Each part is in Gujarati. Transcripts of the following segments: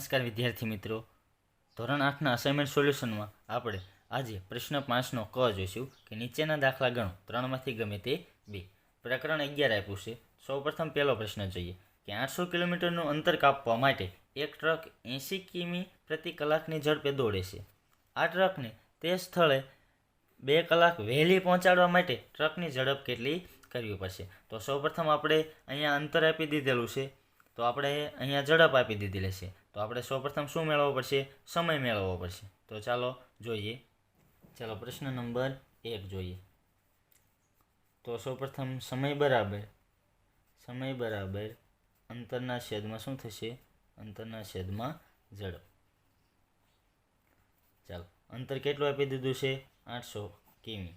નમસ્કાર વિદ્યાર્થી મિત્રો. ધોરણ આઠના અસાઇનમેન્ટ સોલ્યુશનમાં આપણે આજે પ્રશ્ન પાંચનો ક જોઈશું કે નીચેના દાખલા ગણો. ત્રણમાંથી ગમે તે બે. પ્રકરણ અગિયાર આપ્યું છે. સૌપ્રથમ પહેલો પ્રશ્ન જોઈએ કે આઠસો કિલોમીટરનું અંતર કાપવા માટે એક ટ્રક એંસી કિમી પ્રતિ કલાકની ઝડપે દોડે છે. આ ટ્રકને તે સ્થળે બે કલાક વહેલી પહોંચાડવા માટે ટ્રકની ઝડપ કેટલી કરવી પડશે? તો સૌપ્રથમ આપણે અહીંયા અંતર આપી દીધેલું છે. તો આપણે અહીંયા ઝડપ આપી દીધેલી છે. તો આપણે સૌપ્રથમ શું મેળવવો પડશે? સમય મેળવવો પડશે. તો ચાલો જોઈએ. ચાલો પ્રશ્ન નંબર એક જોઈએ. તો સૌપ્રથમ સમય બરાબર. સમય બરાબર અંતરના છેદમાં શું થશે? અંતરના છેદમાં ઝડપ. ચાલો, અંતર કેટલું આપી દીધું છે? આઠસો કિમી.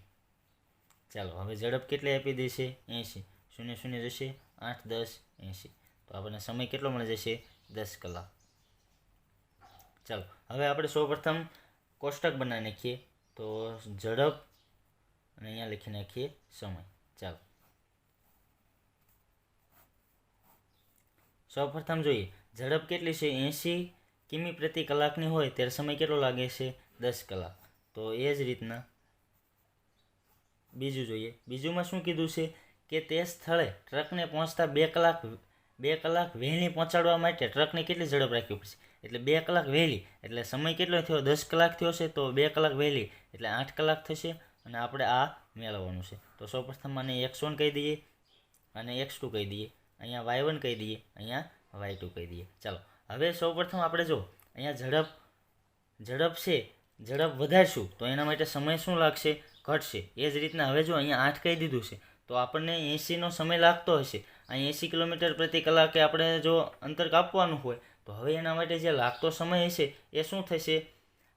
ચાલો, હવે ઝડપ કેટલી આપી દેશે એંશી. શૂન્ય શૂન્ય જશે આઠ દસ એંશી. તો આપણને સમય કેટલો મળી જશે? દસ કલાક. ચાલો, હવે આપણે સૌપ્રથમ કોષ્ટક બનાવી નાખીએ. તો ઝડપ અને અહીંયા લખી નાખીએ સમય. ચાલો. સૌપ્રથમ જોઈએ, ઝડપ કેટલી છે? એંશી કિમી પ્રતિ કલાકની હોય ત્યારે સમય કેટલો લાગે છે? દસ કલાક. તો એ જ રીતના બીજું જોઈએ. બીજુંમાં શું કીધું છે કે તે સ્થળે ટ્રકને પહોંચતા બે કલાક બે કલાક વહેલી પહોંચાડવા માટે ટ્રકને કેટલી ઝડપ રાખવી પડશે? એટલે બે કલાક વહેલી. એટલે સમય કેટલો થયો? દસ કલાક થયો છે, તો બે કલાક વહેલી. એટલે આઠ કલાક થશે અને આપણે આ મેળવવાનું છે. તો સૌપ્રથમ આને એક્સ વન કહી દઈએ અને એક્સ ટુ કહી દઈએ. અહીંયા વાય વન કહી દઈએ, અહીંયા વાય ટુ કહી દઈએ. ચાલો, હવે સૌપ્રથમ આપણે જો, અહીંયા ઝડપ ઝડપ છે, ઝડપ વધારશું, તો એના માટે સમય શું લાગશે? ઘટશે. એ જ રીતના હવે જો અહીંયા આઠ કહી દીધું છે, તો આપણને એંસીનો સમય લાગતો હશે. અહીં એંસી કિલોમીટર પ્રતિ કલાકે આપણે જો અંતર કાપવાનું હોય તો હવે એના માટે જે લાગતો સમય હશે એ શું થશે?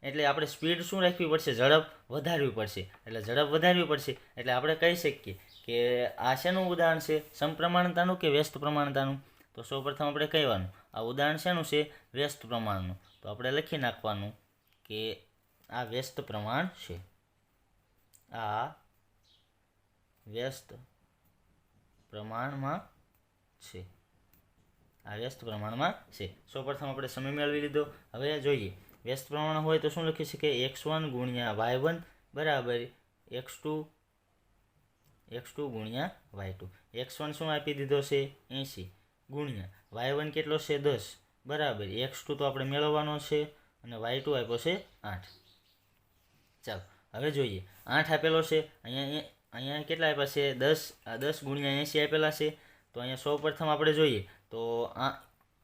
એટલે આપણે સ્પીડ શું રાખવી પડશે? ઝડપ વધારવી પડશે. એટલે ઝડપ વધારવી પડશે. એટલે આપણે કહી શકીએ કે આ શેનું ઉદાહરણ છે? સમપ્રમાણતાનું કે વ્યસ્ત પ્રમાણતાનું? તો સૌપ્રથમ આપણે કહેવાનું, આ ઉદાહરણ શેનું છે? વ્યસ્ત પ્રમાણનું. તો આપણે લખી નાખવાનું કે આ વ્યસ્ત પ્રમાણ છે. આ વ્યસ્ત પ્રમાણમાં છે. આ વ્યસ્ત પ્રમાણમાં છે. સૌપ્રથમ આપણે સમય મેળવી લીધો. હવે જોઈએ. વ્યસ્ત પ્રમાણ હોય તો શું લખી શકીએ? એક્સ વન ગુણ્યા વાય વન બરાબર એક્સ ટુ એક્સ ટુ ગુણ્યા વાય ટુ. એક્સ વન શું આપી દીધો છે? એંસી ગુણ્યા વાય વન કેટલો છે? દસ બરાબર. એક્સ ટુ તો આપણે મેળવવાનો છે અને વાય ટુ આપ્યો છે આઠ. ચાલો, હવે જોઈએ. આઠ આપેલો છે. અહીંયા અહીંયા કેટલા આપ્યા છે? દસ દસ ગુણ્યા એંસી આપેલા છે. તો અહીંયા સૌ પ્રથમ આપણે જોઈએ. તો આ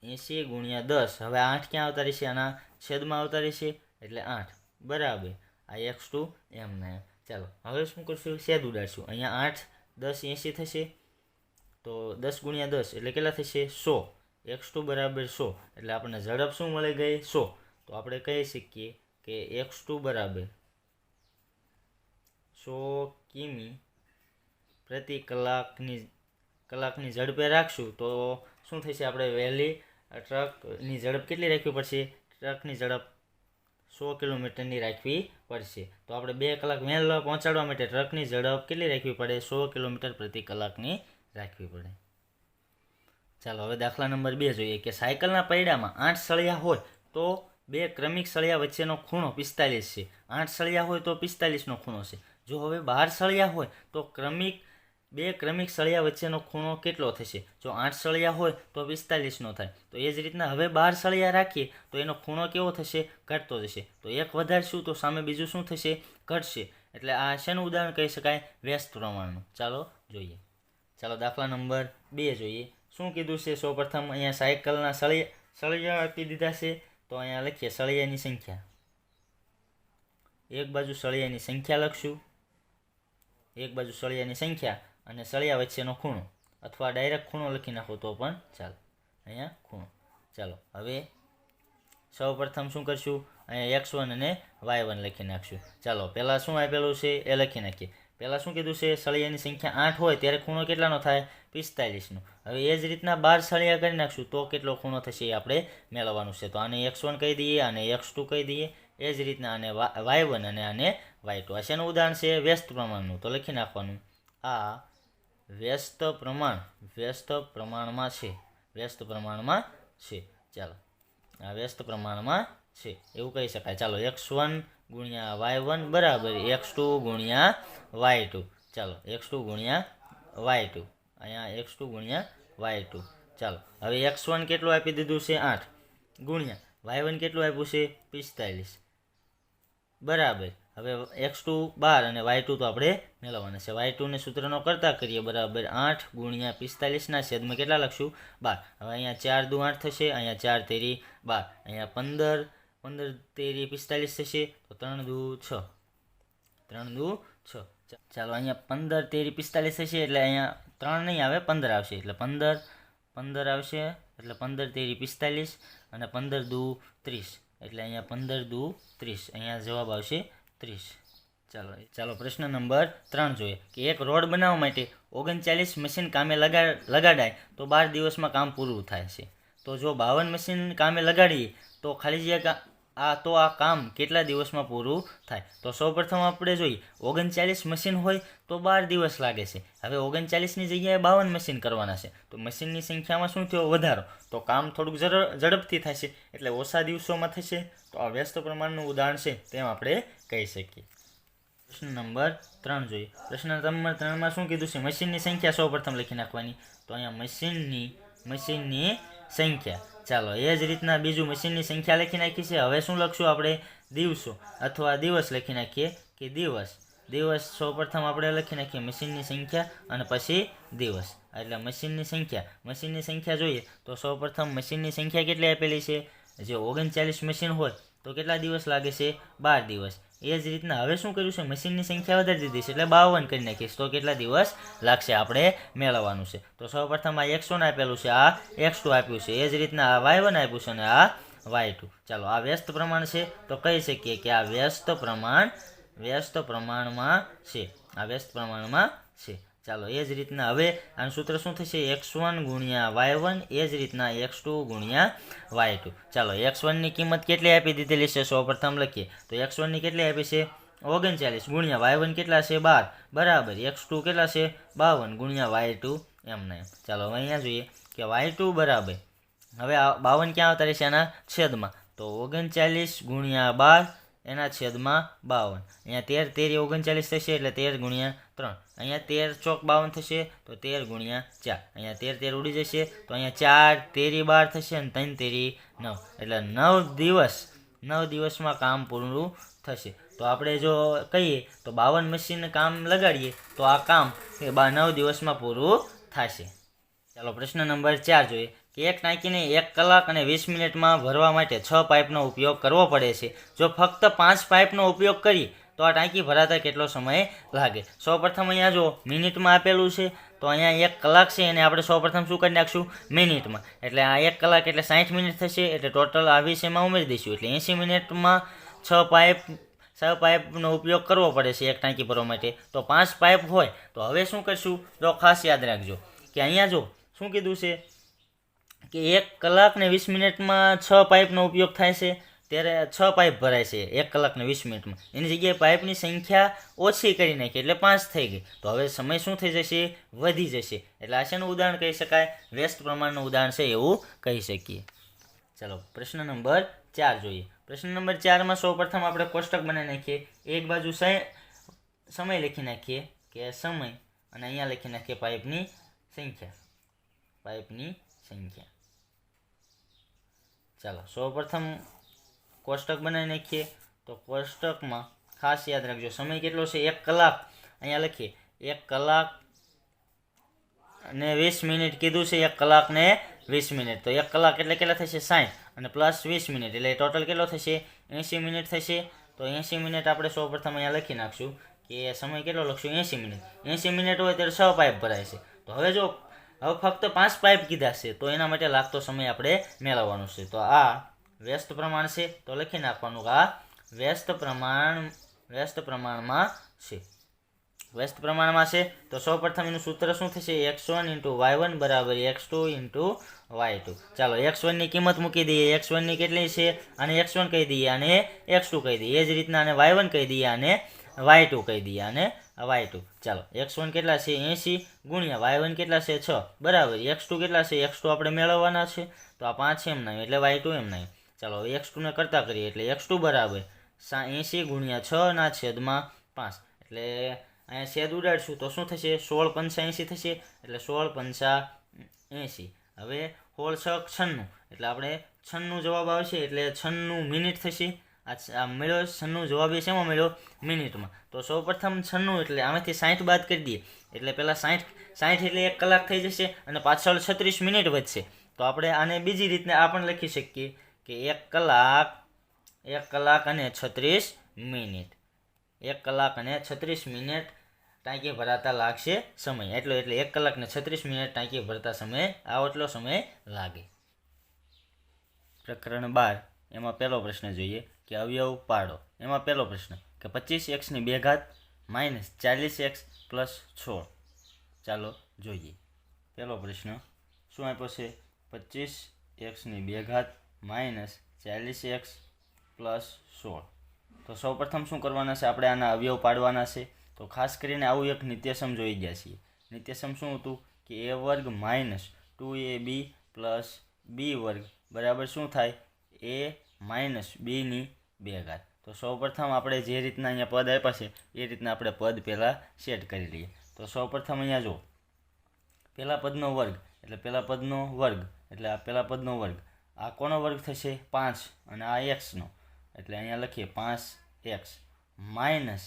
એંસી ગુણ્યા દસ. હવે આઠ ક્યાં આવતા છે? આના છેદમાં આવતા છે? એટલે આઠ. બરાબર. આ એક્સ ટુ એમ ને. ચાલો, હવે શું કરશું? છેદ ઉડાડશું. અહીંયા આઠ, દસ એંસી થશે. તો દસ ગુણ્યા દસ એટલે કેટલા થશે? સો. એક્સ ટુ બરાબર સો. એટલે આપણને ઝડપ શું મળી ગઈ? સો. તો આપણે કહી શકીએ કે એક્સ ટુ બરાબર સો કિમી પ્રતિ કલાકની કલાકની ઝડપે રાખશું તો શું થશે? આપણે વહેલી ટ્રકની ઝડપ કેટલી રાખવી પડશે? ટ્રકની ઝડપ સો કિલોમીટરની રાખવી પડશે. તો આપણે બે કલાક વહેલા પહોંચાડવા માટે ટ્રકની ઝડપ કેટલી રાખવી પડે? સો કિલોમીટર પ્રતિ કલાકની રાખવી પડે. ચાલો, હવે દાખલા નંબર બે જોઈએ કે સાયકલના પૈડામાં આઠ સળિયા હોય તો બે ક્રમિક સળિયા વચ્ચેનો ખૂણો પિસ્તાલીસ છે. આઠ સળિયા હોય તો પિસ્તાલીસનો ખૂણો છે. જો હવે બાર સળિયા હોય તો ક્રમિક બે ક્રમિક સળિયા વચ્ચેનો ખૂણો કેટલો થશે? જો આઠ સળિયા હોય તો પિસ્તાલીસનો થાય. તો એ જ રીતના હવે બાર સળિયા રાખીએ તો એનો ખૂણો કેવો થશે? ઘટતો જશે. તો એક વધારશું તો સામે બીજું શું થશે? ઘટશે. એટલે આ શેનું ઉદાહરણ કહી શકાય? વ્યસ્ત પ્રમાણનું. ચાલો જોઈએ. ચાલો દાખલા નંબર બે જોઈએ. શું કીધું છે? સૌપ્રથમ અહીંયા સાયકલના સળિયા સળિયા આપી દીધા છે. તો અહીંયા લખીએ સળિયાની સંખ્યા. એક બાજુ સળિયાની સંખ્યા લખશું. એક બાજુ સળિયાની સંખ્યા. અને સળિયા વચ્ચેનો ખૂણો. અથવા ડાયરેક્ટ ખૂણો લખી નાખો તો પણ ચાલો. અહીંયા ખૂણો. ચાલો, હવે સૌ પ્રથમ શું કરશું? અહીંયા એક્સ વન અને વાય વન લખી નાખશું. ચાલો, પહેલાં શું આપેલું છે એ લખી નાખીએ. પહેલાં શું કીધું છે? સળિયાની સંખ્યા આઠ હોય ત્યારે ખૂણો કેટલાનો થાય? પિસ્તાલીસનો. હવે એ જ રીતના બાર સળિયા કરી નાખશું તો કેટલો ખૂણો થશે એ આપણે મેળવવાનું છે. તો આને એક્સ વન કહી દઈએ, આને એક્સ ટુ કહી દઈએ. એ જ રીતના આને વાય વન અને આને વાય ટુ આ શેનું ઉદાહરણ છે? વ્યસ્ત પ્રમાણનું. તો લખી નાખવાનું. આ વ્યસ્ત પ્રમાણ, વ્યસ્ત પ્રમાણમાં છે. વ્યસ્ત પ્રમાણમાં છે. ચાલો. આ વ્યસ્ત પ્રમાણમાં છે. એવું કહી શકાય. ચાલો એક્સ વન ગુણ્યા વાય વન બરાબર એક્સ ટુ ગુણ્યા વાય ટુ ચાલો એક્સ ટુ ગુણ્યા વાય ટુ અહીંયા એક્સ ટુ ગુણ્યા વાય ટુ ચાલો, હવે એક્સ વન કેટલું આપી દીધું છે? આઠ. ગુણ્યા વાય વન કેટલું આપ્યું છે? પિસ્તાલીસ. બરાબર. હવે એક્સ ટુ બાર અને વાય ટુ તો આપણે મેળવવાના છે. વાય ટુને સૂત્રનો કરતા કરીએ બરાબર આઠ ગુણ્યા પિસ્તાલીસના છેદમાં કેટલા લખશું? બાર. હવે અહીંયા ચાર દુ આઠ થશે, અહીંયા ચાર તેરી બાર. અહીંયા પંદર પંદર તેરી પિસ્તાલીસ થશે, તો ત્રણ દુ છ. ત્રણ દુ છ. ચાલો અહીંયા પંદર તેરી પિસ્તાલીસ થશે, એટલે અહીંયા ત્રણ નહીં આવે, પંદર આવશે. એટલે પંદર પંદર આવશે, એટલે પંદર તેરી પિસ્તાલીસ અને પંદર દુ ત્રીસ. એટલે અહીંયા પંદર દુ ત્રીસ. અહીંયા જવાબ આવશે ત્રીસ ચાલો ચાલો, પ્રશ્ન નંબર ત્રણ જોઈએ. કે એક રોડ બનાવવા માટે ઓગણચાલીસ મશીન કામે લગા, લગાડાય, તો બાર દિવસમાં કામ પૂરું થાય છે. તો જો બાવન મશીન કામે લગાડીએ, તો ખાલી જગ્યા આ, તો આ કામ કેટલા દિવસમાં પૂરું થાય? તો સૌપ્રથમ આપણે જોઈએ, ઓગણચાલીસ મશીન હોય તો બાર દિવસ લાગે છે. હવે ઓગણચાલીસની જગ્યાએ બાવન મશીન કરવાના છે. તો મશીનની સંખ્યામાં શું થયો? વધારો. તો કામ થોડુંક ઝડપથી થશે એટલે ઓછા દિવસોમાં થશે. તો આ વ્યસ્ત પ્રમાણનું ઉદાહરણ છે, તેમ આપણે કહી શકીએ. પ્રશ્ન નંબર ત્રણ જોઈએ. પ્રશ્ન નંબર ત્રણમાં શું કીધું છે? મશીનની સંખ્યા સૌ પ્રથમ લખી નાખવાની. તો અહીંયા મશીનની મશીનની સંખ્યા. ચાલો, એ જ રીતના બીજું મશીનની સંખ્યા લખી નાખી છે. હવે શું લખશું આપણે? દિવસો અથવા દિવસ લખી નાખીએ કે દિવસ. દિવસ સૌ પ્રથમ આપણે લખી નાખીએ મશીનની સંખ્યા અને પછી દિવસ. એટલે મશીનની સંખ્યા. મશીનની સંખ્યા જોઈએ તો સૌ પ્રથમ મશીનની સંખ્યા કેટલી આપેલી છે? જે ઓગણચાલીસ મશીન હોય તો કેટલા દિવસ લાગે છે? બાર દિવસ. એ જ રીતના હવે શું કર્યું છે? મશીનની સંખ્યા વધારી દીધી છે એટલે બાવન કરી નાખીશ. તો કેટલા દિવસ લાગશે આપણે મેળવવાનું છે? તો સૌપ્રથમ આ એક્સ વન આપેલું છે, આ એક્સ ટુ આપ્યું છે. એ જ રીતના આ વાય વન આપ્યું છે અને આ વાય ટુ ચાલો, આ વ્યસ્ત પ્રમાણ છે. તો કહી શકીએ કે આ વ્યસ્ત પ્રમાણ, વ્યસ્ત પ્રમાણમાં છે. આ વ્યસ્ત પ્રમાણમાં છે. ચાલો, એ જ રીતના હવે આનું સૂત્ર શું થશે? એક્સ વન ગુણ્યા વાય વન, એ જ રીતના એક્સ ટુ ગુણ્યા વાય ટુ. ચાલો, એક્સ વનની કિંમત કેટલી આપી દીધેલી છે? સૌપ્રથમ લખીએ. તો એક્સ વનની કેટલી આપી છે? ઓગણચાલીસ ગુણ્યા વાય વન કેટલા છે? બાર. બરાબર, એક્સ ટુ કેટલા છે? બાવન ગુણ્યા વાય ટુ એમને એમ. ચાલો, હવે અહીંયા જોઈએ કે વાય ટુ બરાબર. હવે બાવન ક્યાં આવતા રહેશે? એના છેદમાં. તો ઓગણચાલીસ ગુણ્યા બાર, એના છેદમાં બાવન. અહીંયા તેર તેર ઓગણચાલીસ થશે એટલે તેર ગુણ્યા ત્રણ. અહીંયા તેર ચોક બાવન થશે, તો તેર ગુણ્યા ચાર. અહીંયા તેર તેર ઉડી જશે, તો અહીંયા ચાર તેરી બાર થશે અને ત્રણ તેરી નવ. એટલે નવ દિવસ, નવ દિવસમાં કામ પૂરું થશે. તો આપણે જો કહીએ, તો બાવન મશીન કામ લગાડીએ, તો આ કામ એ બા નવ દિવસમાં પૂરું થશે. ચાલો, પ્રશ્ન નંબર ચાર જોઈએ. કે એક ટાંકીને એક કલાક અને વીસ મિનિટમાં ભરવા માટે છ પાઇપનો ઉપયોગ કરવો પડે છે. જો ફક્ત પાંચ પાઇપનો ઉપયોગ કરીએ તો આ ટાંકી ભરાતા કેટલો સમય લાગે? સૌપ્રથમ અહીંયા જો મિનિટમાં આપેલું છે, તો અહીંયા એક કલાક છે એને આપણે સૌપ્રથમ શું કરી નાખશું? મિનિટમાં. એટલે આ એક કલાક એટલે સાઠ મિનિટ થશે, એટલે ટોટલ આ વીસ એમાં ઉમેરી દઈશું. એટલે એંસી મિનિટમાં છ પાઇપ, છ પાઇપનો ઉપયોગ કરવો પડે છે એક ટાંકી ભરવા માટે. તો પાંચ પાઇપ હોય, તો હવે શું કરશું? તો ખાસ યાદ રાખજો કે અહીંયા જો શું કીધું છે કે એક કલાક ને વીસ મિનિટમાં છ પાઇપનો ઉપયોગ થાય છે. ત્યારે છ પાઇપ ભરાય છે, એક કલાકને વીસ મિનિટમાં. એની જગ્યાએ પાઇપની સંખ્યા ઓછી કરી નાખી, એટલે પાંચ થઈ ગઈ. તો હવે સમય શું થઈ જશે? વધી જશે. એટલે આ શેનું ઉદાહરણ કહી શકાય? વ્યસ્ત પ્રમાણનું ઉદાહરણ છે એવું કહી શકીએ. ચાલો, પ્રશ્ન નંબર ચાર જોઈએ. પ્રશ્ન નંબર ચારમાં સૌપ્રથમ આપણે કોષ્ટક બનાવી નાખીએ. એક બાજુ સમય લખી નાખીએ કે સમય, અને અહીંયા લખી નાખીએ પાઇપની સંખ્યા. પાઇપની સંખ્યા. ચાલો, સૌપ્રથમ કોષ્ટક બનાવી નાખીએ. તો કોષ્ટકમાં ખાસ યાદ રાખજો, સમય કેટલો છે? એક કલાક. અહીંયા લખીએ, એક કલાક અને વીસ મિનિટ કીધું છે, એક કલાક ને વીસ મિનિટ. તો એક કલાક એટલે કેટલા થશે? સાઠ અને પ્લસ વીસ મિનિટ, એટલે ટોટલ કેટલો થશે? એંસી મિનિટ થશે. તો એંસી મિનિટ આપણે સૌ પ્રથમ અહીંયા લખી નાખશું કે સમય કેટલો? લખશું એંસી મિનિટ. એંસી મિનિટ હોય ત્યારે છ પાઇપ ભરાય છે. તો હવે જો, હવે ફક્ત પાંચ પાઇપ કીધા છે, તો એના માટે લાગતો સમય આપણે મેળવવાનો છે. તો આ વ્યસ્ત પ્રમાણ છે તો લખી નાખવાનું આ વ્યસ્ત પ્રમાણ, વ્યસ્ત પ્રમાણમાં છે. વ્યસ્ત પ્રમાણમાં છે તો સૌપ્રથમ એનું સૂત્ર શું થશે? X one into Y one બરાબર X two into Y two. ચાલો, એક્સ વનની કિંમત મૂકી દઈએ. એક્સ વનની કેટલી છે? અને એક્સ વન કહી દઈએ અને એક્સ ટુ કહી દઈએ. એ જ રીતના અને વાય વન કહી દઈએ અને વાય ટુ કહી દઈએ અને વાય ટુ. ચાલો, એક્સ વન કેટલા છે? એંસી ગુણ્યા વાય વન કેટલા છે? છ. બરાબર, એક્સ ટુ કેટલા છે? એક્સ ટુ આપણે મેળવવાના છે. તો આ પાંચ એમ નહીં, એટલે વાય ટુ એમ નાખ્યું ચાલો હવે એક્સ ટુને કરતા કરીએ. એટલે એક્સ ટુ બરાબર સા એંસી ગુણ્યા છના છેદમાં પાંચ. એટલે અહીંયા છેદ ઉડાડશું તો શું થશે? સોળ પંચા એંસી થશે. એટલે સોળ પંચા એંસી હવે હોળ છ છન્નું. એટલે આપણે છન્નું જવાબ આવશે. એટલે છન્નું મિનિટ થશે. આ મળ્યો. છન્નું જવાબ એ શેમાં મળ્યો? મિનિટમાં. તો સૌ પ્રથમ છન્નું એટલે આમાંથી સાઠ બાદ કરી દઈએ. એટલે પહેલાં સાઠ સાઠ એટલે એક કલાક થઈ જશે અને પાછળ છત્રીસ મિનિટ વધશે. તો આપણે આને બીજી રીતને આ પણ લખી શકીએ. કે એક કલાક એક કલાક અને છત્રીસ મિનિટ. એક કલાક અને છત્રીસ મિનિટ ટાંકી ભરાતા લાગશે સમય. એટલો, એટલે એક કલાક ને છત્રીસ મિનિટ ટાંકી ભરતા સમય, આવો એટલો સમય લાગે. પ્રકરણ બાર. એમાં પહેલો પ્રશ્ન જોઈએ કે અવયવ પાડો. એમાં પહેલો પ્રશ્ન કે પચીસ એક્સની બે ઘાત માઇનસ ચાલીસ એક્સ પ્લસ છ ચાલો જોઈએ. પહેલો પ્રશ્ન શું આપ્યો છે? પચીસ એક્સની બે ઘાત માઇનસ ચાલીસ એક્સ પ્લસ સોળ. તો સૌપ્રથમ શું કરવાના છે? આપણે આના અવયવ પાડવાના છે. તો ખાસ કરીને આવું એક નિત્યસમ જોઈ ગયા છીએ. નિત્યસમ શું હતું? કે એ વર્ગ minus two A B plus B વર્ગ બરાબર શું થાય? એ માઇનસ બીની બે ઘાત. તો સૌપ્રથમ આપણે જે રીતના અહીંયા પદ આપ્યા છે, એ રીતના આપણે પદ પહેલાં સેટ કરી લઈએ. તો સૌપ્રથમ અહીંયા જો પહેલાં પદનો વર્ગ, એટલે પહેલા પદનો વર્ગ, એટલે આ પહેલા પદનો વર્ગ. આ કોનો વર્ગ થશે? પાંચ. અને આ એક્સનો એટલે અહીંયા લખીએ પાંચ એક્સ માઇનસ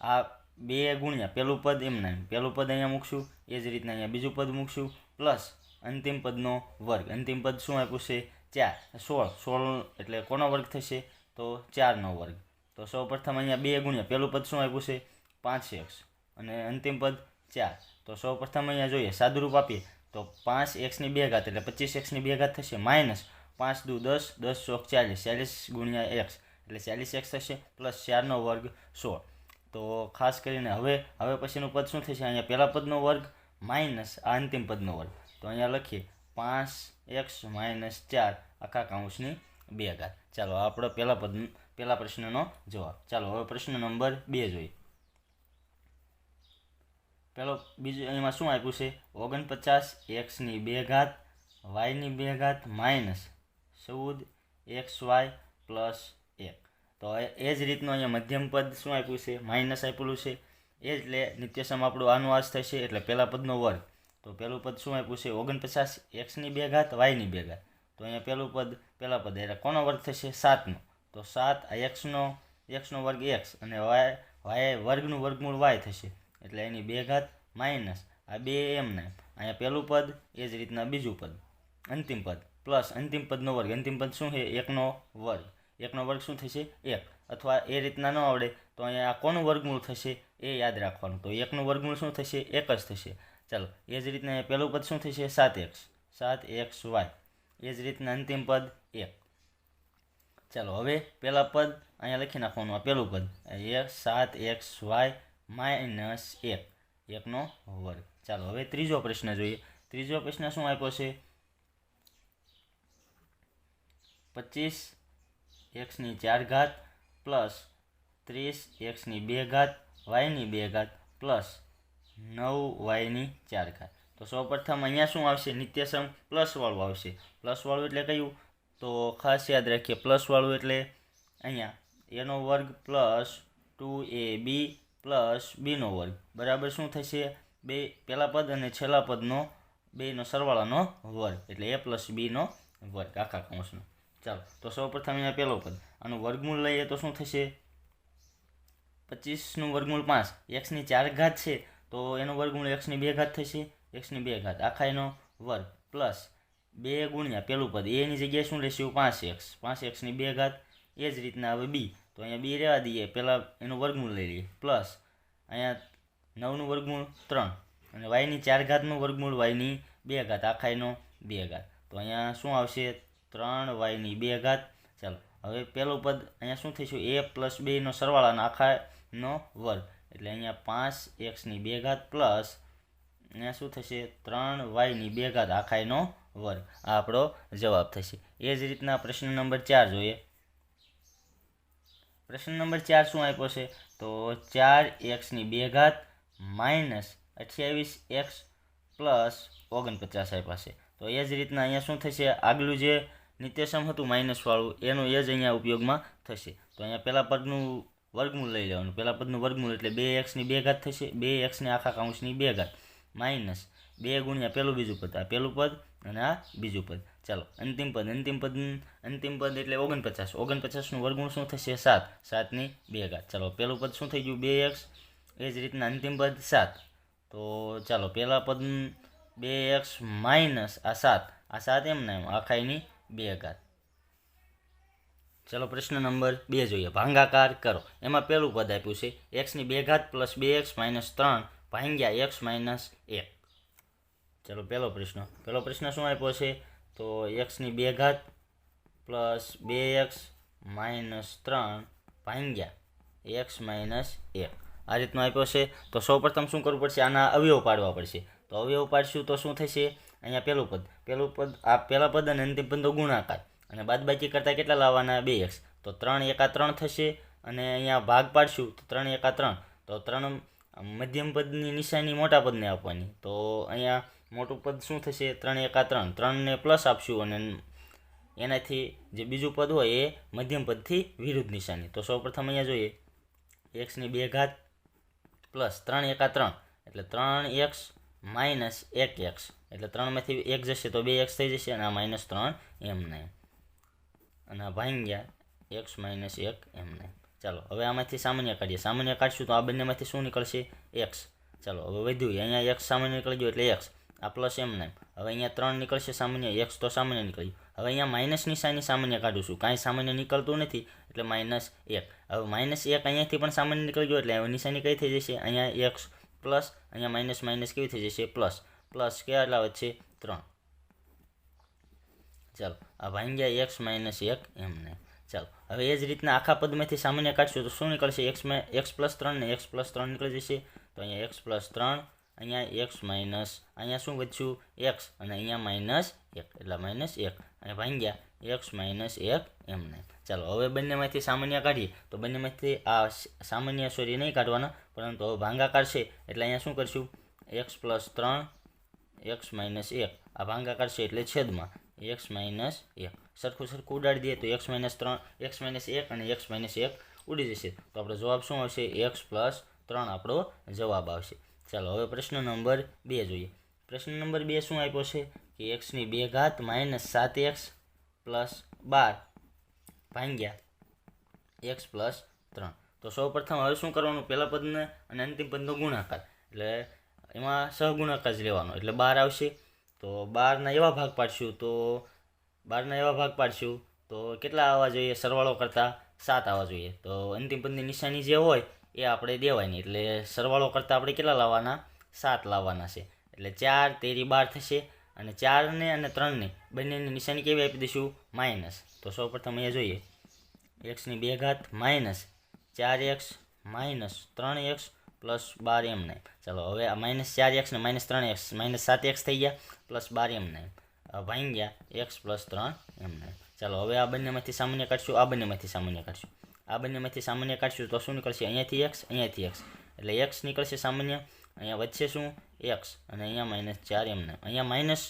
આ બે ગુણ્યા. પહેલું પદ એમના એમ પહેલું પદ અહીંયા મૂકશું. એ જ રીતના અહીંયા બીજું પદ મૂકશું. પ્લસ અંતિમ પદનો વર્ગ. અંતિમ પદ શું આપ્યું છે? ચાર. સોળ. સોળ એટલે કોનો વર્ગ થશે? તો ચારનો વર્ગ. તો સૌ પ્રથમ અહીંયા બે ગુણ્યા. પહેલું પદ શું આપ્યું છે? પાંચ એક્સ અને અંતિમ પદ ચાર. તો સૌ પ્રથમ અહીંયા જોઈએ. સાદુરૂપ આપીએ. તો પાંચ એક્સની બે ઘાત એટલે પચીસ એક્સની બે ઘાત થશે. માઇનસ પાંચ દુ દસ દસ ચોક ચાલીસ ચાલીસ ગુણ્યા એક્સ એટલે ચાલીસ એક્સ થશે પ્લસ ચારનો વર્ગ સોળ. તો ખાસ કરીને હવે હવે પછીનું પદ શું થશે? અહીંયા પહેલાં પદનો વર્ગ માઇનસ આ અંતિમ પદનો વર્ગ. તો અહીંયા લખીએ પાંચ એક્સ માઇનસ ચાર આખા કાઉન્સની બે ઘાત. ચાલો આપણો પહેલા પદ, પહેલા પ્રશ્નનો જવાબ. ચાલો, હવે પ્રશ્ન નંબર બે જોઈએ. પેલો બીજું, એમાં શું આપ્યું છે? ઓગણપચાસ એક્સની બે ઘાત, વાયની બે ઘાત માઇનસ ચૌદ એક્સ વાય પ્લસ એક. તો એ જ રીતનું અહીંયા મધ્યમ પદ શું આપ્યું છે? માઇનસ આપેલું છે. એ જ એટલે નિત્યસમ આપણું આનું થશે એટલે પહેલા પદનો વર્ગ. તો પહેલું પદ શું આપ્યું છે? ઓગણપચાસ એક્સની બે ઘાત વાયની બે ઘાત. તો અહીંયા પહેલું પદ પહેલા પદ. એટલે કોનો વર્ગ થશે? સાતનો. તો સાત આ એક્સનો એક્સનો વર્ગ એક્સ અને વાય વાય વર્ગનું વર્ગમૂળ વાય થશે. એટલે એની બે ઘાત માઇનસ. આ બે એમને. એમ અહીંયા પહેલું પદ, એ જ રીતના બીજું પદ. અંતિમ પદ. પ્લસ અંતિમ પદનો વર્ગ. અંતિમ પદ શું છે? એકનો વર્ગ. એકનો વર્ગ શું થશે? એક. અથવા એ રીતના ન આવડે તો અહીંયા કોનું વર્ગમૂળ થશે એ યાદ રાખવાનું. તો એકનું વર્ગમૂળ શું થશે? એક જ થશે. ચાલો, એ જ રીતના પહેલું પદ શું થશે? સાત એક્સ. સાત એક્સ વાય. એ જ રીતના અંતિમ પદ એક. ચાલો, હવે પહેલાં પદ અહીંયા લખી નાખવાનું, આ પહેલું પદ. એક, સાત એક્સ વાય માઇનસ એક. એકનો વર્ગ. ચાલો, હવે ત્રીજો પ્રશ્ન જોઈએ. ત્રીજો પ્રશ્ન શું આપ્યો છે? પચીસ, એક્સની ચાર ઘાત પ્લસ ત્રીસ, એક્સની બે ઘાત, વાયની બે ઘાત પ્લસ નવ વાયની ચાર ઘાત. તો સૌપ્રથમ અહીંયા શું આવશે? નિત્યસમ પ્લસવાળું આવશે. પ્લસવાળું એટલે કયું? તો ખાસ યાદ રાખીએ પ્લસવાળું એટલે અહીંયા એનો વર્ગ plus two A B plus બીનો વર્ગ. બરાબર શું થશે? બે પહેલાં પદ અને છેલ્લા પદનો, બેનો સરવાળાનો વર્ગ. એટલે એ પ્લસ બીનો વર્ગ, આખા કૌંસનો. ચાલો, તો સૌપ્રથમ અહીંયા પહેલો પદ. આનું વર્ગમૂળ લઈએ તો શું થશે? પચીસનું વર્ગમૂળ પાંચ. એક્સની ચાર ઘાત છે, તો એનું વર્ગમૂળ એક્સની બે ઘાત થશે. એક્સની બે ઘાત. આખા એનો વર્ગ પ્લસ બે ગુણ્યા પહેલું પદ. એની જગ્યાએ શું લેશું પાંચ એક્સ. પાંચ એક્સની બે ઘાત. એ જ રીતના હવે બી. તો અહીંયા બી રહેવા દઈએ. પહેલાં એનું વર્ગમૂળ લઈ લઈએ. પ્લસ અહીંયા નવનું વર્ગમૂળ ત્રણ. અને વાયની ચાર ઘાતનું વર્ગમૂળ વાયની બે ઘાત. આખા એનો બે ઘાત. તો અહીંયા શું આવશે? ત્રણ વાયની બે ઘાત. ચાલો, હવે પહેલું પદ અહીંયા શું થઈશું? એ પ્લસ બેનો સરવાળાના આખાનો વર્ગ. એટલે અહીંયા પાંચ એક્સની બે ઘાત પ્લસ અહીંયા શું થશે? ત્રણ વાયની બે ઘાત આખાયનો વર્ગ. આ આપણો જવાબ થશે. એ જ રીતના પ્રશ્ન નંબર ચાર જોઈએ. પ્રશ્ન નંબર ચાર શું આપ્યો છે? તો ચાર એક્સની બે ઘાત માઇનસ અઠ્યાવીસ એક્સ પ્લસ ઓગણપચાસ આપ્યા છે. તો એ જ રીતના અહીંયા શું થશે? આગલું જે નિત્યસમ હતું માઇનસવાળું એનો એ જ અહીંયા ઉપયોગમાં થશે. તો અહીંયા પહેલા પદનું વર્ગમૂળ લઈ લેવાનું. પહેલા પદનું વર્ગમૂળ એટલે બે એક્સની બે ઘાત થશે. બે એક્સની આખા કાઉન્સની બે ઘાત. માઇનસ બે ગુણ્યા પહેલું બીજું પદ. આ પહેલું પદ અને આ બીજું પદ. ચાલો, અંતિમ પદ. અંતિમ પદ અંતિમ પદ એટલે ઓગણપચાસ. ઓગણપચાસનું વર્ગમૂળ શું થશે? સાત. સાતની બે ઘાત. ચાલો પહેલું પદ શું થઈ ગયું? બે એક્સ એ જ રીતના અંતિમ પદ સાત. તો ચાલો પહેલા પદ બે એક્સ માઇનસ આ સાત. આ સાત એમ ના એમ. આખાઈની બે ઘાત ચલો પ્રશ્ન નંબર બે જોઈએ. ભાંગાકાર કરો. એમાં પહેલું પદ આપ્યું છે. એક્સની બે ઘાત પ્લસ બે એક્સ માઇનસ ત્રણ ભાંગ્યા એક્સ માઇનસ એક. ચલો પહેલો પ્રશ્ન. પહેલો પ્રશ્ન શું આપ્યો છે? તો એક્સની બે ઘાત પ્લસ બે એક્સ માઇનસ ત્રણ ભાંગ્યા એક્સ માઇનસ એક. આ રીતનો આપ્યો છે. તો સૌપ્રથમ શું કરવું પડશે? આના અવયવ પાડવા પડશે. તો અવયવ પાડશું તો શું થશે? અહીંયા પહેલું પદ. પહેલું પદ, આ પહેલા પદ અને અંતિમ પદનો ગુણાકાર. અને બાદબાકી કરતાં કેટલા લાવવાના? બે એક્સ તો ત્રણ એકા ત્રણ થશે અને અહીંયા ભાગ પાડશું તો ત્રણ એકા ત્રણ. તો ત્રણ મધ્યમ પદની નિશાની મોટા પદને આપવાની. તો અહીંયા મોટું પદ શું થશે? ત્રણ એકા ત્રણ. ત્રણને પ્લસ આપશું અને એનાથી જે બીજું પદ હોય એ મધ્યમ પદથી વિરુદ્ધ નિશાની. તો સૌપ્રથમ અહીંયા જોઈએ. એક્સની બે ઘાત પ્લસ ત્રણ એકા ત્રણ. એટલે ત્રણ એક્સ માઇનસ એક એક્સ એટલે ત્રણમાંથી એક જશે તો બે એક્સ થઈ જશે અને આ માઇનસ ત્રણ એમ નહીં. અને આ ભાંગ્યા એક્સ માઇનસ એક એમ નહીં. ચાલો, હવે આમાંથી સામાન્ય કાઢીએ. સામાન્ય કાઢશું તો આ બંનેમાંથી શું નીકળશે? એક્સ. ચાલો, હવે વધ્યું. અહીંયા એક્સ સામાન્ય નીકળી ગયો એટલે એક્સ. આ પ્લસ એમ નહીં. હવે અહીંયા ત્રણ નીકળશે સામાન્ય. એક્સ તો સામાન્ય નીકળ્યું હવે અહીંયા માઇનસ નિશાની સામાન્ય કાઢું છું. કાંઈ સામાન્ય નીકળતું નથી, એટલે માઇનસ એક. હવે માઇનસ એક અહીંયાથી પણ સામાન્ય નીકળી ગયો એટલે હવે નિશાની કઈ થઈ જશે? અહીંયા એક્સ પ્લસ અહીંયા માઇનસ માઇનસ કેવી થઈ જશે? પ્લસ પ્લસ કેટલા વચ્ચે ત્રણ. ચાલો, આ ભાંગ્યા એક્સ માઇનસ એક એમ નહીં ચાલો, હવે એ જ રીતના આખા પદમાંથી સામાન્ય કાઢશું તો શું નીકળશે? એક્સ એક્સ પ્લસ ત્રણ ને એક્સ પ્લસ ત્રણ નીકળી જશે. તો અહીંયા એક્સ પ્લસ ત્રણ, અહીંયા એક્સ માઇનસ અહીંયા શું વધ્યું? એક્સ અને અહીંયા માઇનસ એક, એટલે માઇનસ એક. અને ભાંગ્યા એક્સ માઇનસ એક એમ નહીં ચાલો, હવે બંનેમાંથી સામાન્ય કાઢીએ. તો બંનેમાંથી આ સામાન્ય સોરી નહીં કાઢવાના, પરંતુ હવે ભાંગા કાઢશે. એટલે અહીંયા શું કરશું? એક્સ પ્લસ ત્રણ એક્સ માઇનસ એક આ ભાંગાકાર છે એટલે છેદમાં. એક્સ માઇનસ એક સરખું સરખું ઉડાડી દઈએ તો એક્સ માઇનસ ત્રણ એક્સ માઇનસ એક અને એક્સ માઇનસ એક ઉડી જશે. તો આપણો જવાબ શું આવશે? એક્સ પ્લસ ત્રણ આપણો જવાબ આવશે. ચાલો, હવે પ્રશ્ન નંબર બે જોઈએ. પ્રશ્ન નંબર બે શું આપ્યો છે? કે એક્સની બે ઘાત માઇનસ સાત એક્સ પ્લસ બાર ભાંગ્યા એક્સ પ્લસ ત્રણ. તો સૌ પ્રથમ હવે શું કરવાનું? પહેલા પદને અને અંતિમ પદનો ગુણાકાર. એટલે એમાં સહગુણક જ લેવાનો. એટલે બાર આવશે, તો બારના એવા ભાગ પાડશું, તો બારના એવા ભાગ પાડશું, તો કેટલા આવવા જોઈએ? સરવાળો કરતાં સાત આવવા જોઈએ. તો અંતિમ પદની નિશાની જે હોય, એ આપણે દેવાની. એટલે સરવાળો કરતાં આપણે કેટલા લાવવાના? સાત લાવવાના છે. એટલે ચાર, તેરી, બાર થશે અને ચારને અને ત્રણને બંનેની નિશાની કેવી આપી દઈશું? માઇનસ તો સૌપ્રથમ અહીંયા જોઈએ. એક્સની બે ઘાત માઇનસ ચાર એક્સ માઇનસ ત્રણ એક્સ પ્લસ બાર એમ નહીં. ચાલો, હવે આ માઇનસ ચાર એક્સ ને માઇનસ ત્રણ એક્સ માઇનસ સાત એક્સ થઈ ગયા, પ્લસ બાર એમ નહીં. ગયા એક્સ પ્લસ ત્રણ એમ નહીં. ચાલો, હવે આ બંનેમાંથી સામાન્ય કાઢશું, આ બંનેમાંથી સામાન્ય કાઢશું. આ બંનેમાંથી સામાન્ય કાઢશું તો શું નીકળશે? અહીંયાથી એક્સ અહીંયાથી એક્સ એટલે એક્સ નીકળશે સામાન્ય, અહીંયા વચ્ચે શું? એક્સ અને અહીંયા માઇનસ ચાર એમ નહીં. અહીંયા માઇનસ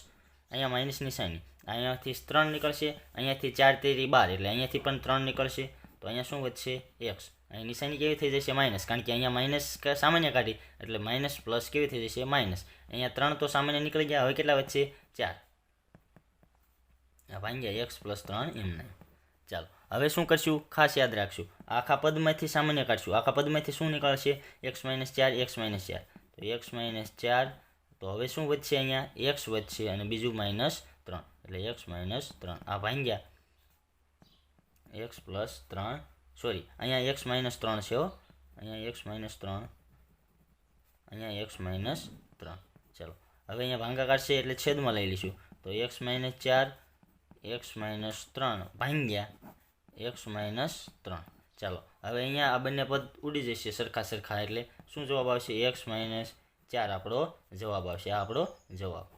અહીંયા માઇનસ નિશાની અહીંયાથી ત્રણ નીકળશે, અહીંયાથી ચાર તેરી બાર. એટલે અહીંયાથી પણ ત્રણ નીકળશે. તો અહીંયા શું વધશે? એક્સ અહીં નિશાની કેવી થઈ જશે? માઇનસ. કારણ કે અહીંયા માઇનસ સામાન્ય કાઢી. એટલે માઇનસ પ્લસ કેવી થઈ જશે? માઇનસ. અહીંયા ત્રણ તો સામાન્ય નીકળી ગયા. હવે કેટલા વચ્ચે ચાર. ભાંગ્યા એક્સ પ્લસ ત્રણ એમ નહીં. ચાલો. હવે શું કરશું? ખાસ યાદ રાખશું. આખા પદમાંથી સામાન્ય કાઢશું. આખા પદમાંથી શું નીકળશે? એક્સ માઇનસ ચાર, એક્સ માઇનસ ચાર. તો એક્સ માઇનસ ચાર. તો હવે શું વધશે અહીંયા? એક્સ વધશે અને બીજું માઇનસ ત્રણ. એટલે એક્સ માઇનસ ત્રણ. આ ભાંગ્યા એક્સ પ્લસ ત્રણ સોરી, અહીંયા એક્સ માઇનસ ત્રણ છે અહીંયા એક્સ માઇનસ ત્રણ. અહીંયા એક્સ માઇનસ ત્રણ. ચાલો, હવે અહીંયા ભાંગાકાર છે એટલે છેદમાં લઈ લઈશું. તો એક્સ માઇનસ ચાર એક્સ માઇનસ ત્રણ, ભાંગ્યા એક્સ માઇનસ ત્રણ. ચાલો, હવે અહીંયા આ બંને પદ ઉડી જશે સરખા સરખા એટલે શું જવાબ આવશે? એક્સ માઇનસ ચાર આપણો જવાબ આવશે, આ આપણો જવાબ.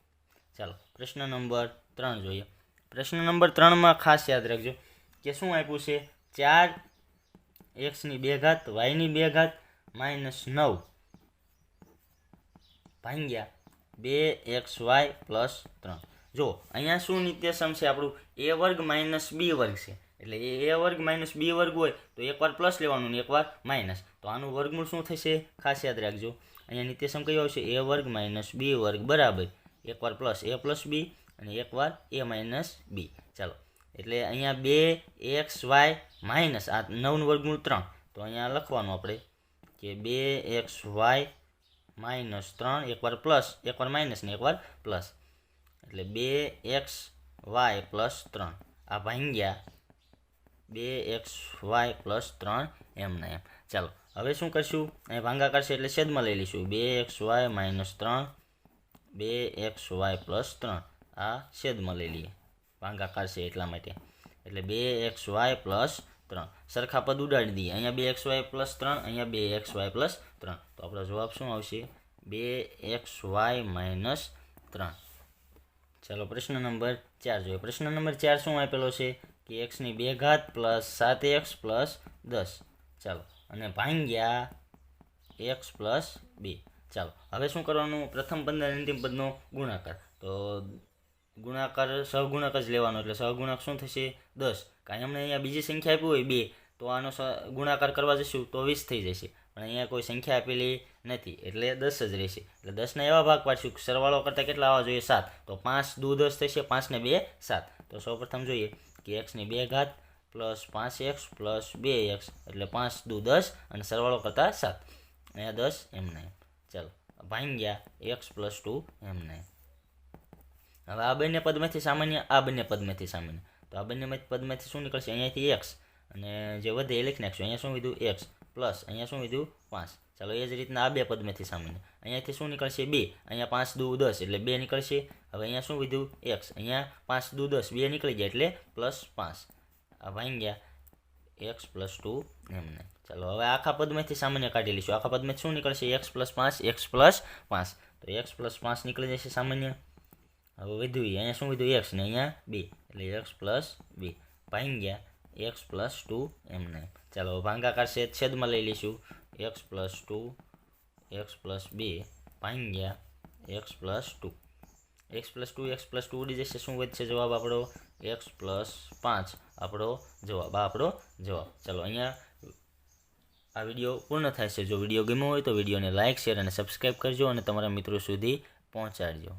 ચાલો, પ્રશ્ન નંબર ત્રણ જોઈએ. પ્રશ્ન નંબર ત્રણમાં ખાસ યાદ રાખજો કે શું આપ્યું છે? ચાર એક્સની બે ઘાત, વાયની બે ઘાત, માઇનસ નવ. ભાંગ્યા બે એક્સ વાય પ્લસ ત્રણ. જો, અહીંયા શું નિત્યસમ છે આપણું? એ વર્ગ માઇનસ બી વર્ગ છે. એટલે એ વર્ગ માઇનસ બી વર્ગ હોય, તો એકવાર પ્લસ લેવાનું ને એકવાર માઇનસ. તો આનું વર્ગમૂળ શું થશે? ખાસ યાદ રાખજો. અહીંયા નિત્યસમ કયો આવશે? એ વર્ગ માઇનસ બી વર્ગ બરાબર. એકવાર પ્લસ એ પ્લસ બી અને એકવાર એ માઇનસ બી. ચાલો. એટલે અહીંયા બે એક્સ વાય માઇનસ આ નવનું વર્ગમૂળ ત્રણ. તો અહીંયા લખવાનું આપણે કે બે એક્સ વાય માઇનસ ત્રણ, એકવાર પ્લસ, એકવાર માઇનસ ને એકવાર પ્લસ. એટલે બે એક્સ વાય પ્લસ ત્રણ. આ ભાંગ્યા બે એક્સ વાય પ્લસ ત્રણ એમને એમ. ચાલો, હવે શું કરશું? અહીં ભાંગાકાર છે એટલે છેદમાં લઈ લઈશું. બે એક્સ વાય માઇનસ ત્રણ, બે એક્સ વાય પ્લસ ત્રણ. આ છેદમાં લઈ લઈએ. ભાંગાકાર છે એટલા માટે. એટલે બે એક્સ વાય પ્લસ ત્રણ. સરખા પદ ઉડાડી દઈએ. અહીંયા બે એક્સ વાય પ્લસ ત્રણ, અહીંયા બે એક્સ વાય પ્લસ ત્રણ. તો આપણો જવાબ શું આવશે? બે એક્સ વાય માઇનસ ત્રણ. ચાલો, પ્રશ્ન નંબર ચાર જોઈએ. પ્રશ્ન નંબર ચાર શું આપેલો છે? કે એક્સની બે ઘાત પ્લસ સાત એક્સ પ્લસ દસ. ચાલો, અને ભાંગ્યા એક્સ પ્લસ બે. ચાલો, હવે શું કરવાનું? પ્રથમ પંદર અંતિમ પદનો ગુણાકાર. તો ગુણાકાર, સહગુણક જ લેવાનો. એટલે સહગુણક શું થશે? દસ. કાંઈ અમને અહીંયા બીજી સંખ્યા આપી હોય, બે. તો આનો ગુણાકાર કરવા જશું તો વીસ થઈ જશે. પણ અહીંયા કોઈ સંખ્યા આપેલી નથી, એટલે દસ જ રહેશે. એટલે દસના એવા ભાગ પાડશું સરવાળો કરતાં કેટલા આવવા જોઈએ? સાત. તો પાંચ દુ દસ થશે પાંચને બે, સાત. તો સૌપ્રથમ જોઈએ કે એક્સની બે ઘાત પ્લસ પાંચ એક્સ પ્લસ બે એક્સ, એટલે પાંચ દુ દસ અને સરવાળો કરતાં સાત. અહીંયા દસ એમને એમ. ચાલો, ભાંગ્યા એક્સ પ્લસ ટુ એમના હવે આ બંને પદમાંથી સામાન્ય, આ બંને પદમાંથી સામાન્ય. તો આ બંને પદમાંથી શું નીકળશે? અહીંયાથી એક્સ અને જે વધે એ લખી નાખશું. અહીંયા શું વીધું? એક્સ પ્લસ અહીંયા શું વીધું? પાંચ. ચાલો, એ જ રીતના આ બે પદમાંથી સામાન્ય. અહીંયાથી શું નીકળશે? બે. અહીંયા પાંચ દુ દસ એટલે બે નીકળશે. હવે અહીંયા શું વીધું? એક્સ અહીંયા પાંચ દુ દસ. બે નીકળી ગયા એટલે પ્લસ પાંચ. આ ભાંગ્યા એક્સ પ્લસ ટુ એમને ચાલો, હવે આખા પદમાંથી સામાન્ય કાઢી લઈશું. આખા પદમાંથી શું નીકળશે? એક્સ પ્લસ પાંચ એક્સ પ્લસ પાંચ. તો એક્સ પ્લસ પાંચ નીકળી જશે સામાન્ય. હવે વધ્યું. અહીંયા શું વધ્યું? એક્સ ને અહીંયા બે. એટલે એક્સ પ્લસ બે. ભાંગ્યા એક્સ પ્લસ ટુ એમને ચાલો ભાંગાકાર છે છેદમાં લઈ લઈશું. X plus two X plus બે ભાંગ્યા X plus two X plus two X plus two ઉડી જશે. શું વધશે? જવાબ આપણો એક્સ પ્લસ પાંચ. આપણો જવાબ આ આપણો જવાબ. ચાલો, અહીંયા આ વીડિયો પૂર્ણ થાય છે. જો વીડિયો ગમ્યો હોય તો વિડીયોને લાઇક શેર અને સબસ્ક્રાઈબ કરજો અને તમારા મિત્રો સુધી પહોંચાડજો.